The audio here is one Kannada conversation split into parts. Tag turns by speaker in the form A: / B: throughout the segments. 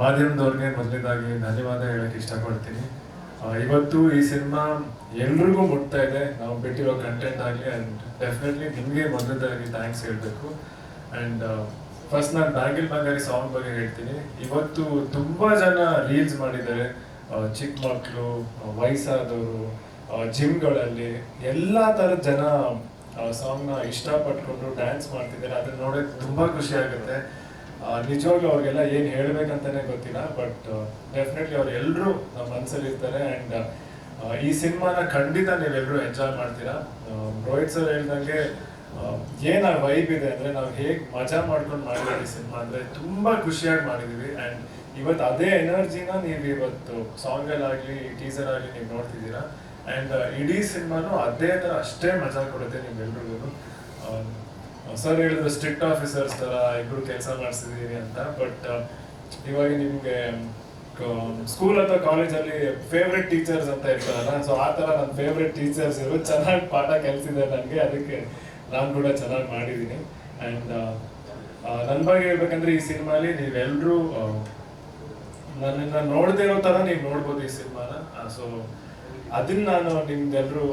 A: ಮಾಧ್ಯಮದವ್ರಿಗೆ ಮೊದಲನೇದಾಗಿ ಧನ್ಯವಾದ ಹೇಳಕ್ಕೆ ಇಷ್ಟಪಡ್ತೀನಿ. ಇವತ್ತು ಈ ಸಿನಿಮಾ ಎಲ್ರಿಗೂ ಮುಟ್ತಾ ಇದೆ. ನಾವು ಬಿಟ್ಟಿರೋ ಕಂಟೆಂಟ್ ಆಗಲಿ ಆ್ಯಂಡ್ ಡೆಫಿನೆಟ್ಲಿ ನಿಮಗೆ ಮೊದಲನೇದಾಗಿ ಥ್ಯಾಂಕ್ಸ್ ಹೇಳಬೇಕು. ಆ್ಯಂಡ್ ಫಸ್ಟ್ ನಾನು ಬ್ಯಾಂಗಿಲ್ ಬಂಗಾರಿ ಸಾಂಗ್ ಬಗ್ಗೆ ಹೇಳ್ತೀನಿ. ಇವತ್ತು ತುಂಬ ಜನ ರೀಲ್ಸ್ ಮಾಡಿದ್ದಾರೆ. ಚಿಕ್ಕ ಮಕ್ಕಳು ವಯಸ್ಸಾದವರು ಜಿಮ್ಗಳಲ್ಲಿ ಎಲ್ಲ ಥರದ ಜನ ಸಾಂಗ್ನ ಇಷ್ಟಪಟ್ಕೊಂಡು ಡ್ಯಾನ್ಸ್ ಮಾಡ್ತಿದ್ದಾರೆ. ಅದನ್ನ ನೋಡೋಕ್ಕೆ ತುಂಬ ಖುಷಿ ಆಗುತ್ತೆ. ನಿಜವಾಗ್ಲೂ ಅವ್ರಿಗೆಲ್ಲ ಏನು ಹೇಳ್ಬೇಕಂತಾನೆ ಗೊತ್ತಿಲ್ಲ ಬಟ್ ಡೆಫಿನೆಟ್ಲಿ ಅವ್ರು ಎಲ್ಲರೂ ನಮ್ಮ ಮನಸ್ಸಲ್ಲಿ ಇರ್ತಾರೆ ಆ್ಯಂಡ್ ಈ ಸಿನಿಮಾನ ಖಂಡಿತ ನೀವೆಲ್ಲರೂ ಎಂಜಾಯ್ ಮಾಡ್ತೀರಾ. ರೋಹಿತ್ ಸರ್ ಹೇಳ್ದಂಗೆ ಏನು ಆ ವೈಬ್ ಇದೆ ಅಂದರೆ ನಾವು ಹೇಗೆ ಮಜಾ ಮಾಡ್ಕೊಂಡು ಮಾಡಿದ್ದೀವಿ ಈ ಸಿನಿಮಾ ಅಂದರೆ ತುಂಬ ಖುಷಿಯಾಗಿ ಮಾಡಿದ್ದೀವಿ ಆ್ಯಂಡ್ ಇವತ್ತು ಅದೇ ಎನರ್ಜಿನ ನೀವು ಇವತ್ತು ಸಾಂಗಲ್ಲಾಗಲಿ ಟೀಸರ್ ಆಗಲಿ ನೀವು ನೋಡ್ತಿದ್ದೀರಾ. ಆ್ಯಂಡ್ ಇಡೀ ಸಿನಿಮಾನು ಅದೇ ಥರ ಅಷ್ಟೇ ಮಜಾ ಕೊಡುತ್ತೆ ನಿಮ್ಗೆಲ್ರಿಗೂ ಸರ್ ಹೇಳಿದ್ರು ಸ್ಟ್ರಿಕ್ಟ್ ಆಫೀಸರ್ಸ್ ತರ ಇಬ್ರು ಕೆಲಸ ಮಾಡಿಸಿದೀನಿ ಅಂತ, ಬಟ್ ಇವಾಗ ನಿಮ್ಗೆ ಸ್ಕೂಲ್ ಅಥವಾ ಕಾಲೇಜಲ್ಲಿ ಫೇವ್ರೆಟ್ ಟೀಚರ್ಸ್ ಅಂತ ಇರ್ತಾರಲ್ಲ ಸೊ ಆ ಥರ ನನ್ನ ಫೇವ್ರೆಟ್ ಟೀಚರ್ಸ್ ಇರೋ, ಚೆನ್ನಾಗಿ ಪಾಠ ಕೆಲ್ಸಿದೆ ನನಗೆ, ಅದಕ್ಕೆ ನಾನು ಕೂಡ ಚೆನ್ನಾಗಿ ಮಾಡಿದ್ದೀನಿ ಆ್ಯಂಡ್ ನನ್ನ ಬಗ್ಗೆ ಹೇಳ್ಬೇಕಂದ್ರೆ ಈ ಸಿನಿಮಾಲಿ ನೀವೆಲ್ಲರೂ ನನ್ನನ್ನು ನೋಡದೇ ಇರೋ ಥರ ನೀವು ನೋಡ್ಬೋದು ಈ ಸಿನಿಮಾನ. ಸೊ ಅದನ್ನ ನಾನು ನಿಮ್ದೆಲ್ಲರೂ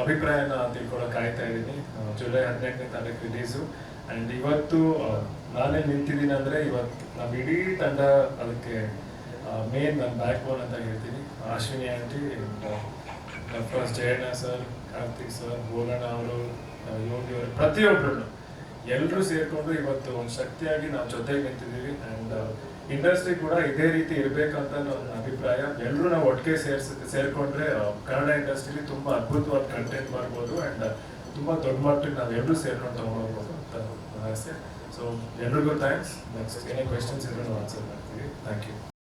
A: ಅಭಿಪ್ರಾಯನ ತಿಳ್ಕೊಳಕ್ ಕಾಯ್ತಾ ಇದ್ದೀನಿ. ಜುಲೈ ಹದಿನೆಂಟನೇ ತಾರೀಕು ರಿಲೀಸು ಆ್ಯಂಡ್ ಇವತ್ತು ನಾನೇ ನಿಂತಿದ್ದೀನಿ ಅಂದರೆ ಇವತ್ತು ನಮ್ಮ ಇಡೀ ತಂಡ ಅದಕ್ಕೆ ಮೇನ್ ನನ್ನ ಬ್ಯಾಕ್ ಬೋನ್ ಅಂತ ಹೇಳ್ತೀನಿ. Ashwini aunty doctor Jayanna sir Karthik sir Bhoganna ಅವರು ಯೋಗಿ ಅವರು ಪ್ರತಿಯೊಬ್ಬರು ಎಲ್ಲರೂ ಸೇರಿಕೊಂಡು ಇವತ್ತು ಒಂದು ಶಕ್ತಿಯಾಗಿ ನಾವು ಜೊತೆಗೆ ನಿಂತಿದ್ದೀವಿ ಆ್ಯಂಡ್ ಇಂಡಸ್ಟ್ರಿ ಕೂಡ ಇದೇ ರೀತಿ ಇರಬೇಕಂತ ನನ್ನ ಅಭಿಪ್ರಾಯ. ಎಲ್ಲರೂ ನಾವು ಒಟ್ಟಿಗೆ ಸೇರ್ಸ್, ಸೇರಿಕೊಂಡ್ರೆ ಕನ್ನಡ ಇಂಡಸ್ಟ್ರಿಲಿ ತುಂಬ ಅದ್ಭುತವಾದ ಕಂಟೆಂಟ್ ಮಾಡ್ಬೋದು ಆ್ಯಂಡ್ ತುಂಬ ದೊಡ್ಡ ಮಟ್ಟಿಗೆ ನಾವು ಎಲ್ಲರೂ ಸೇರ್ಕೊಂಡು ತಗೊಂಡೋಗ್ಬೋದು ಅಂತ ಆಸೆ ಸೊ ಎಲ್ರಿಗೂ ಥ್ಯಾಂಕ್ಸ್ ನೆಕ್ಸ್ಟ್ ಏನೇ ಕ್ವೆಶನ್ಸ್ ಇದ್ರೂ ನಾವು ಆನ್ಸರ್ ಮಾಡ್ತೀವಿ. Thank you